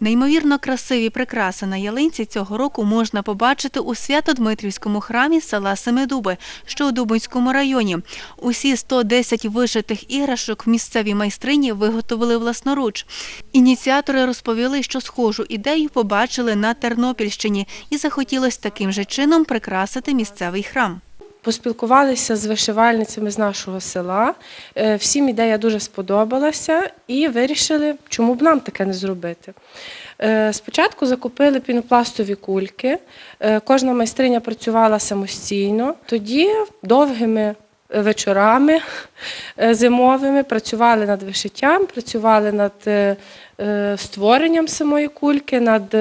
Неймовірно красиві прикраси на ялинці цього року можна побачити у Свято-Дмитрівському храмі села Семидуби, що у Дубинському районі. Усі 110 вишитих іграшок місцеві майстрині виготовили власноруч. Ініціатори розповіли, що схожу ідею побачили на Тернопільщині і захотілось таким же чином прикрасити місцевий храм. Поспілкувалися з вишивальницями з нашого села. Е, Всім ідея дуже сподобалася і вирішили, чому б нам таке не зробити. Е, Спочатку закупили пінопластові кульки. Е, Кожна майстриня працювала самостійно. Тоді довгими вечорами е, зимовими працювали над вишиттям, працювали над е, е, створенням самої кульки, над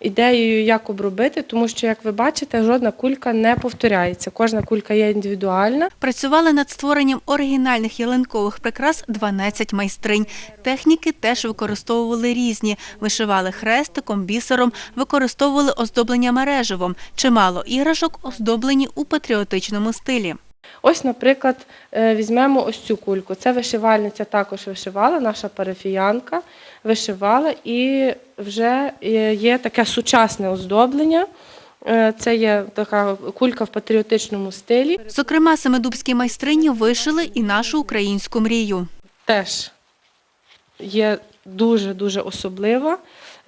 ідеєю, як обробити, тому що, як ви бачите, жодна кулька не повторяється. Кожна кулька є індивідуальна. Працювали над створенням оригінальних ялинкових прикрас 12 майстринь. Техніки теж використовували різні. Вишивали хрестиком, бісером, використовували оздоблення мереживом. Чимало іграшок оздоблені у патріотичному стилі. Ось, наприклад, е, візьмемо ось цю кульку. Це вишивальниця також вишивала, наша парафіянка вишивала, і вже е, є таке сучасне оздоблення. Е, Це є така кулька в патріотичному стилі. Зокрема, семидубські майстрині вишили і нашу українську мрію. Теж є дуже-дуже особлива.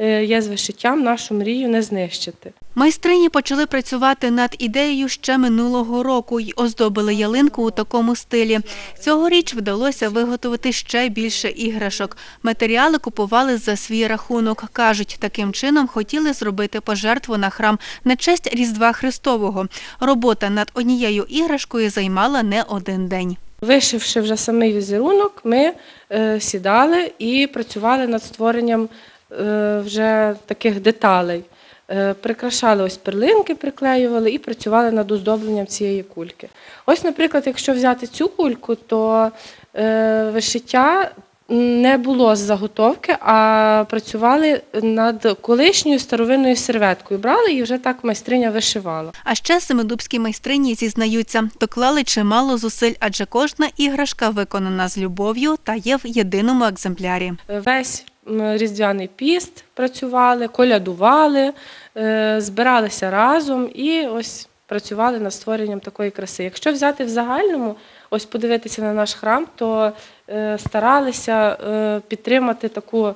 Е, Є з вишиттям нашу мрію не знищити. Майстрині почали працювати над ідеєю ще минулого року й оздобили ялинку у такому стилі. Цьогоріч вдалося виготовити ще більше іграшок. Матеріали купували за свій рахунок. Кажуть, таким чином хотіли зробити пожертву на храм на честь Різдва Христового. Робота над однією іграшкою займала не один день. Вишивши вже самий візерунок, ми е, сідали і працювали над створенням вже таких деталей. Е, прикрашали ось перлинки, приклеювали і працювали над оздобленням цієї кульки. Ось, наприклад, якщо взяти цю кульку, то е, вишиття не було з заготовки, а працювали над колишньою старовинною серветкою. Брали і вже так майстриня вишивала. А ще семидубські майстрині зізнаються, доклали чимало зусиль, адже кожна іграшка виконана з любов'ю та є в єдиному екземплярі. Весь різдвяний піст працювали, колядували, е, збиралися разом і ось працювали над створенням такої краси. Якщо взяти в загальному, ось подивитися на наш храм, то е, старалися е, підтримати таку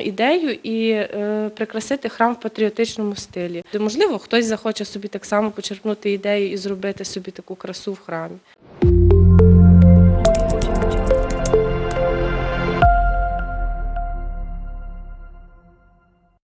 ідею і прикрасити храм в патріотичному стилі. Можливо, хтось захоче собі так само почерпнути ідею і зробити собі таку красу в храмі.